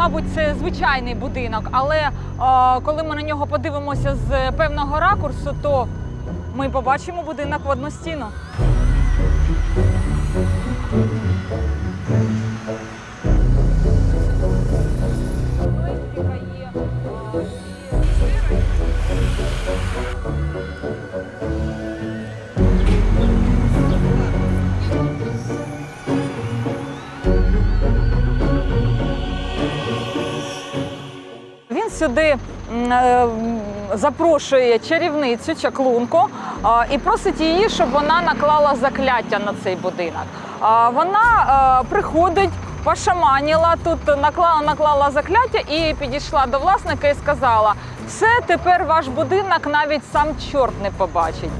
мабуть, це звичайний будинок, але е, коли ми на нього подивимося з певного ракурсу, то ми побачимо будинок в одну стіну. Сюди е, запрошує чарівницю чаклунку і просить її, щоб вона наклала закляття на цей будинок. Вона е, приходить, пошаманіла тут, наклала, наклала закляття і підійшла до власника і сказала: все, тепер ваш будинок навіть сам чорт не побачить.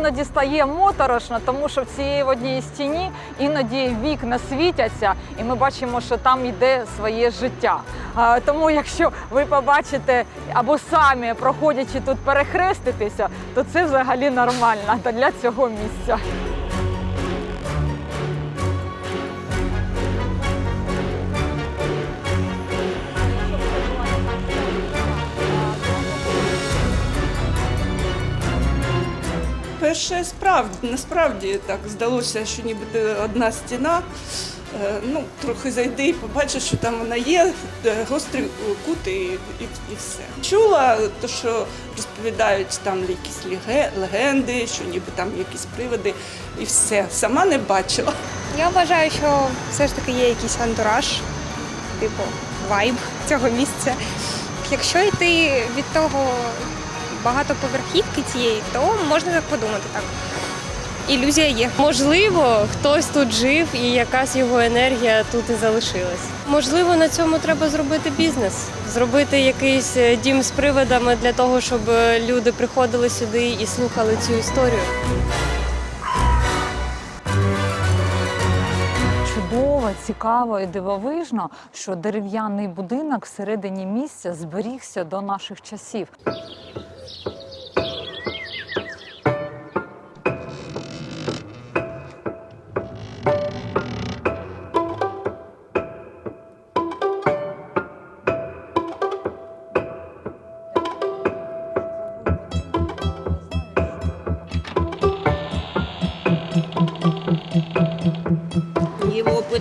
Іноді стає моторошно, тому що в цієї в одній стіні іноді вікна світяться, і ми бачимо, що там йде своє життя. Тому, якщо ви побачите або самі проходячи тут перехреститися, то це взагалі нормально для цього місця. Перше справді насправді так здалося, що ніби одна стіна. Е, Ну, трохи зайди і побачиш, що там вона є, е, гострі кути і, і, і все. Чула, то, що розповідають там якісь леге- легенди, що ніби там якісь приводи, і все. Сама не бачила. Я вважаю, що все ж таки є якийсь антураж, типу вайб цього місця. Якщо йти від того багатоповерхівки цієї, то можна так подумати так. Ілюзія є. Можливо, хтось тут жив і якась його енергія тут і залишилась. Можливо, на цьому треба зробити бізнес, зробити якийсь е, дім з приводами для того, щоб е, люди приходили сюди і слухали цю історію. Цікаво і дивовижно, що дерев'яний будинок всередині місця зберігся до наших часів.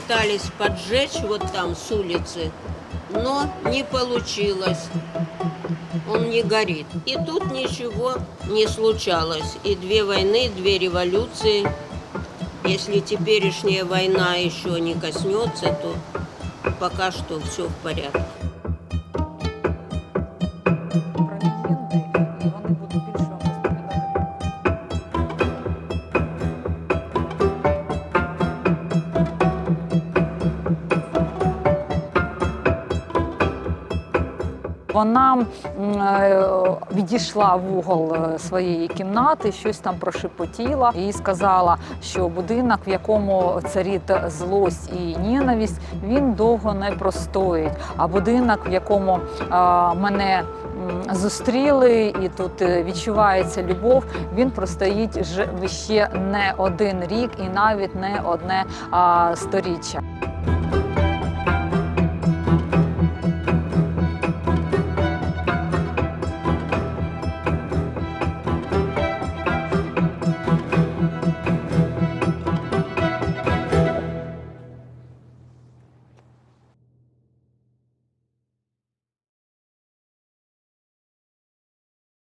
Пытались поджечь вот там с улицы, но не получилось. Он не горит. И тут ничего не случалось. И две войны, две революции. Если теперешняя война еще не коснется, то пока что все в порядке. Вона е, відійшла в угол е, своєї кімнати, щось там прошепотіла і сказала, що будинок, в якому царить злость і ненависть, він довго не простоїть. А будинок, в якому е, мене зустріли, і тут відчувається любов, він простоїть ще не один рік і навіть не одне сторіччя.